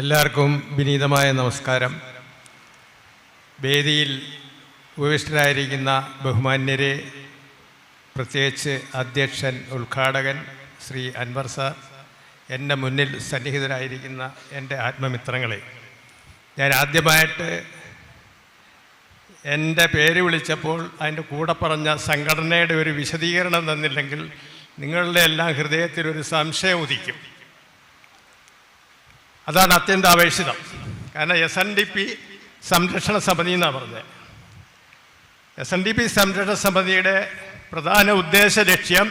എല്ലാവർക്കും വിനീതമായ നമസ്കാരം. വേദിയിൽ ഉപവിഷ്ടരായിരിക്കുന്ന ബഹുമാന്യരെ പ്രത്യേകിച്ച് അധ്യക്ഷൻ ഉദ്ഘാടകൻ ശ്രീ അൻവർ സാർ എന്റെ മുന്നിൽ സന്നിഹിതരായിരിക്കുന്ന എന്റെ ആത്മമിത്രങ്ങളെ. ഞാൻ ആദ്യമായിട്ട് എന്റെ പേര് വിളിച്ചപ്പോൾ അതിന്റെ കൂടെ പറഞ്ഞ സംഘടനയുടെ ഒരു വിശദീകരണം തന്നില്ലെങ്കിൽ നിങ്ങളുടെ എല്ലാം ഹൃദയത്തിൽ ഒരു സംശയം ഉദിക്കും. അതാണ് അത്യന്താപേക്ഷിതം. കാരണം എസ് എൻ ഡി പി സംരക്ഷണ സമിതി എന്നാണ് പറഞ്ഞത് എസ് എൻ ഡി പി സംരക്ഷണ സമിതിയുടെ പ്രധാന ഉദ്ദേശ ലക്ഷ്യം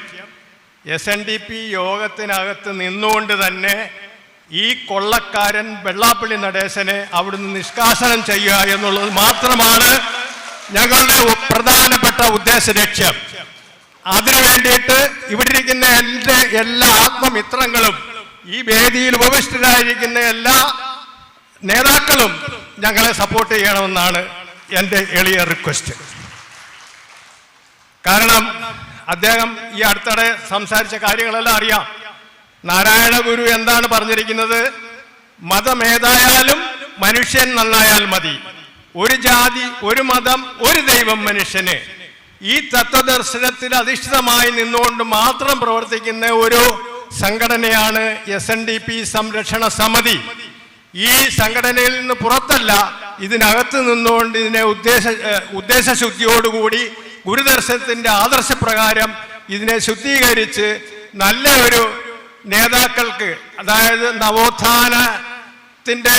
എസ് എൻ ഡി പി യോഗത്തിനകത്ത് നിന്നുകൊണ്ട് തന്നെ ഈ കൊള്ളക്കാരൻ വെള്ളാപ്പള്ളി നടേശനെ അവിടുന്ന് നിഷ്കാസനം ചെയ്യുക എന്നുള്ളത് മാത്രമാണ് ഞങ്ങളുടെ പ്രധാനപ്പെട്ട ഉദ്ദേശ ലക്ഷ്യം. അതിനു വേണ്ടിയിട്ട് ഇവിടെ ഇരിക്കുന്ന എന്റെ എല്ലാ ആത്മമിത്രങ്ങളും ഈ വേദിയിൽ ഉപവിഷ്ടരായിരിക്കുന്ന എല്ലാ നേതാക്കളും ഞങ്ങളെ സപ്പോർട്ട് ചെയ്യണമെന്നാണ് എന്റെ എളിയ റിക്വസ്റ്റ് കാരണം അദ്ദേഹം ഈ അടുത്തിടെ സംസാരിച്ച കാര്യങ്ങളെല്ലാം അറിയാം. നാരായണ ഗുരു എന്താണ് പറഞ്ഞിരിക്കുന്നത്? മതമേതായാലും മനുഷ്യൻ നന്നായാൽ മതി. ഒരു ജാതി ഒരു മതം ഒരു ദൈവം മനുഷ്യന്. ഈ തത്വദർശനത്തിൽ അധിഷ്ഠിതമായി നിന്നുകൊണ്ട് മാത്രം പ്രവർത്തിക്കുന്ന ഒരു സംഘടനയാണ് എസ് എൻ ഡി പി സംരക്ഷണ സമിതി. ഈ സംഘടനയിൽ നിന്ന് പുറത്തല്ല ഇതിനകത്ത് നിന്നുകൊണ്ട് ഇതിനെ ഉദ്ദേശ ഉദ്ദേശശുദ്ധിയോടുകൂടി ഗുരുദർശനത്തിന്റെ ആദർശപ്രകാരം ഇതിനെ ശുദ്ധീകരിച്ച് നല്ല ഒരു നേതാക്കൾക്ക് അതായത് നവോത്ഥാനത്തിന്റെ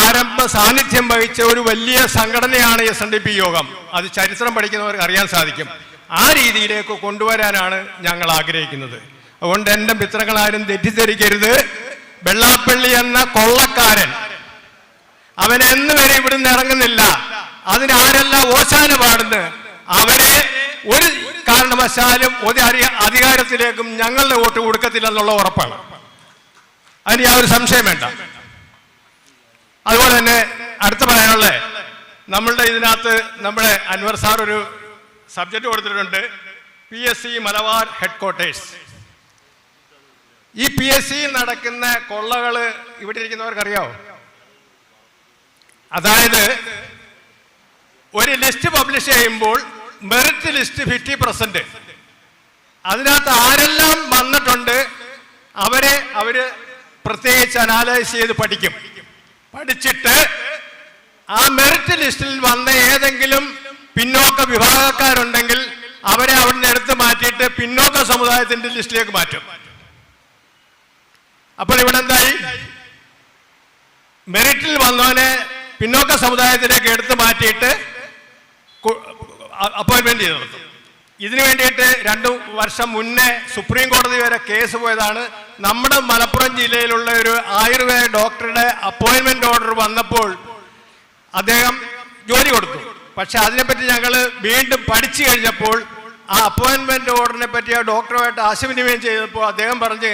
ആരംഭ സാന്നിധ്യം വഹിച്ച ഒരു വലിയ സംഘടനയാണ് എസ് എൻ ഡി പി യോഗം. അത് ചരിത്രം പഠിക്കുന്നവർക്ക് അറിയാൻ സാധിക്കും. ആ രീതിയിലേക്ക് കൊണ്ടുവരാനാണ് ഞങ്ങൾ ആഗ്രഹിക്കുന്നത്. അതുകൊണ്ട് എന്റെ മിത്രങ്ങളാരും തെറ്റിദ്ധരിക്കരുത്. വെള്ളാപ്പള്ളി എന്ന കൊള്ളക്കാരൻ. അവൻ എന്ന് വരെ ഇവിടുന്ന് ഇറങ്ങുന്നില്ല. അതിനാരെല്ലാം ഓശാന പാടുന്നത്? അവരെ ഒരു കാരണവശാലും അധികാരത്തിലേക്കും ഞങ്ങളുടെ വോട്ട് കൊടുക്കത്തില്ല എന്നുള്ള ഉറപ്പാണ്. അതിന് യാതൊരു സംശയം വേണ്ട. അതുപോലെ തന്നെ അടുത്ത പറയാനുള്ളത് നമ്മളുടെ ഇതിനകത്ത് നമ്മുടെ അൻവർ സാർ ഒരു സബ്ജക്റ്റ് കൊടുത്തിട്ടുണ്ട്. P S C Malabar headquarters. ഈ പി എസ് സി നടക്കുന്ന കൊള്ളകൾ ഇവിടെ ഇരിക്കുന്നവർക്ക് അറിയാവോ അതായത് ഒരു ലിസ്റ്റ് പബ്ലിഷ് ചെയ്യുമ്പോൾ മെറിറ്റ് ലിസ്റ്റ് ഫിഫ്റ്റി പെർസെന്റ് അതിനകത്ത് ആരെല്ലാം വന്നിട്ടുണ്ട് അവരെ അവർ പ്രത്യേകിച്ച് അനാലൈസ് ചെയ്ത് പഠിക്കും. പഠിച്ചിട്ട് ആ മെറിറ്റ് ലിസ്റ്റിൽ വന്ന ഏതെങ്കിലും പിന്നോക്ക വിഭാഗക്കാരുണ്ടെങ്കിൽ അവരെ അവിടുന്ന് എടുത്ത് മാറ്റിയിട്ട് പിന്നോക്ക സമുദായത്തിന്റെ ലിസ്റ്റിലേക്ക് മാറ്റും. അപ്പോൾ ഇവിടെ എന്തായി? മെറിറ്റിൽ വന്നവനെ പിന്നോക്ക സമുദായത്തിലേക്ക് എടുത്തു മാറ്റിയിട്ട് അപ്പോയിൻമെന്റ് ചെയ്ത് നടത്തും ഇതിനു വേണ്ടിയിട്ട് രണ്ടു വർഷം മുന്നേ സുപ്രീം കോടതി വരെ കേസ് പോയതാണ്. നമ്മുടെ മലപ്പുറം ജില്ലയിലുള്ള ഒരു ആയുർവേദ ഡോക്ടറുടെ അപ്പോയിൻമെന്റ് ഓർഡർ വന്നപ്പോൾ അദ്ദേഹം ജോലി കൊടുത്തു. പക്ഷെ അതിനെപ്പറ്റി ഞങ്ങൾ വീണ്ടും പഠിച്ചു കഴിഞ്ഞപ്പോൾ ആ അപ്പോയിൻമെന്റ് ഓർഡറിനെ പറ്റി ആ ഡോക്ടറുമായിട്ട് ആശയവിനിമയം ചെയ്തപ്പോൾ അദ്ദേഹം പറഞ്ഞ്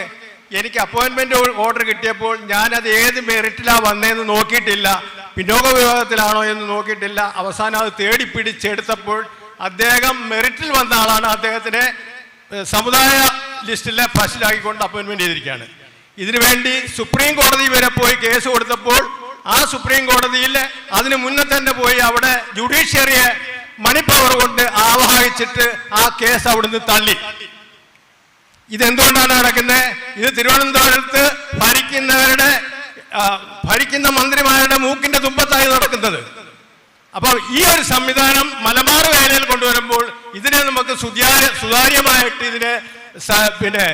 എനിക്ക് അപ്പോയിന്റ്മെന്റ് ഓർഡർ കിട്ടിയപ്പോൾ ഞാനത് ഏത് മെറിറ്റിലാണ് വന്നതെന്ന് നോക്കിയിട്ടില്ല. പിന്നോക്ക വിഭാഗത്തിലാണോ എന്ന് നോക്കിയിട്ടില്ല. അവസാനം അത് തേടി പിടിച്ചെടുത്തപ്പോൾ അദ്ദേഹം മെറിറ്റിൽ വന്ന ആളാണ്. അദ്ദേഹത്തിനെ സമുദായ ലിസ്റ്റിലെ ഫസ്റ്റിലാക്കിക്കൊണ്ട് അപ്പോയിന്റ്മെന്റ് ചെയ്തിരിക്കുകയാണ്. ഇതിനുവേണ്ടി സുപ്രീം കോടതി വരെ പോയി കേസ് കൊടുത്തപ്പോൾ ആ സുപ്രീം കോടതിയിൽ അതിന് മുന്നേ തന്നെ പോയി അവിടെ ജുഡീഷ്യറിയെ മണിപ്പവർ പവർ കൊണ്ട് ആവാഹിച്ചിട്ട് ആ കേസ് അവിടുന്ന് തള്ളി. ഇതെന്തുകൊണ്ടാണ് നടക്കുന്നത്? ഇത് തിരുവനന്തപുരത്ത് ഭരിക്കുന്നവരുടെ ഭരിക്കുന്ന മന്ത്രിമാരുടെ മൂക്കിന്റെ തുമ്പത്തായി നടക്കുന്നത്. അപ്പോൾ ഈ ഒരു സംവിധാനം മലബാർ വേലയിൽ കൊണ്ടുവരുമ്പോൾ ഇതിനെ നമുക്ക് സുതാര്യ സുതാര്യമായിട്ട് ഇതിനെ പിന്നെ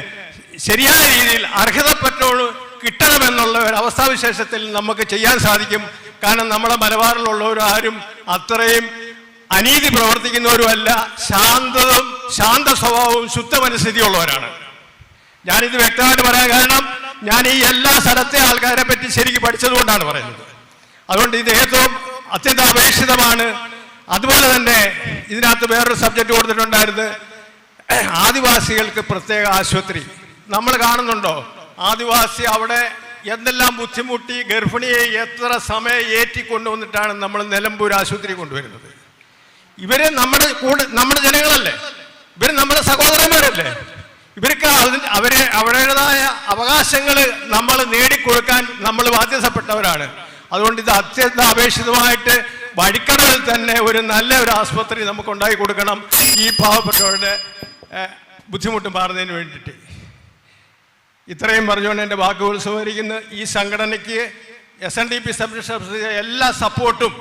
ശരിയായ രീതിയിൽ അർഹതപ്പെട്ടോട് കിട്ടണമെന്നുള്ള ഒരു അവസ്ഥാവിശേഷത്തിൽ നമുക്ക് ചെയ്യാൻ സാധിക്കും. കാരണം നമ്മുടെ മലബാറിലുള്ളവരാരും അത്രയും അനീതി പ്രവർത്തിക്കുന്നവരുമല്ല. ശാന്തവും ശാന്ത സ്വഭാവവും ശുദ്ധ മനസ്ഥിതിയുള്ളവരാണ് ഞാനിത് വ്യക്തമായിട്ട് പറയാൻ കാരണം ഞാൻ ഈ എല്ലാ സ്ഥലത്തെ ആൾക്കാരെ പറ്റി ശരിക്കും പഠിച്ചതുകൊണ്ടാണ് പറയുന്നത്. അതുകൊണ്ട് ഇത് ഏറ്റവും അത്യന്താപേക്ഷിതമാണ്. അതുപോലെ തന്നെ ഇതിനകത്ത് വേറൊരു സബ്ജക്റ്റ് കൊടുത്തിട്ടുണ്ടായിരുന്നു ആദിവാസികൾക്ക് പ്രത്യേക ആശുപത്രി. നമ്മൾ കാണുന്നുണ്ടോ? ആദിവാസി അവിടെ എന്തെല്ലാം ബുദ്ധിമുട്ടി ഗർഭിണിയെ എത്ര സമയം ഏറ്റി കൊണ്ടുവന്നിട്ടാണ് നമ്മൾ നിലമ്പൂർ ആശുപത്രി കൊണ്ടുവരുന്നത്? ഇവർ നമ്മുടെ കൂടെ നമ്മുടെ ജനങ്ങളല്ലേ? ഇവർ നമ്മുടെ സഹോദരന്മാരല്ലേ? ഇവർക്ക് അവരെ അവരുടേതായ അവകാശങ്ങൾ നമ്മൾ നേടിക്കൊടുക്കാൻ നമ്മൾ ബാധ്യതപ്പെട്ടവരാണ്. അതുകൊണ്ട് ഇത് അത്യന്താപേക്ഷിതമായിട്ട് വഴിക്കടവിൽ തന്നെ ഒരു നല്ല ഒരു ആസ്പത്രി നമുക്ക് ഉണ്ടാക്കി കൊടുക്കണം. ഈ പാവപ്പെട്ടവരുടെ ബുദ്ധിമുട്ട് മാറുന്നതിന് വേണ്ടിയിട്ട്. ഇത്രയും പറഞ്ഞുകൊണ്ട് എന്റെ വാക്കുകൾ സംവരിക്കുന്നു ഈ സംഘടനയ്ക്ക് എസ് എൻ ഡി പി എല്ലാ സപ്പോർട്ടും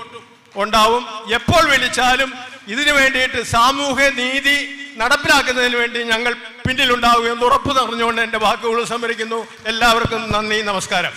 ഉണ്ടാവും. എപ്പോൾ വിളിച്ചാലും ഇതിനു വേണ്ടിയിട്ട് സാമൂഹ്യ നീതി നടപ്പിലാക്കുന്നതിന് വേണ്ടി ഞങ്ങൾ പിന്നിലുണ്ടാവുകയെന്ന് ഉറപ്പ് നിറഞ്ഞുകൊണ്ട് എന്റെ വാക്കുകൾ സംവരിക്കുന്നു. എല്ലാവർക്കും നന്ദി നമസ്കാരം.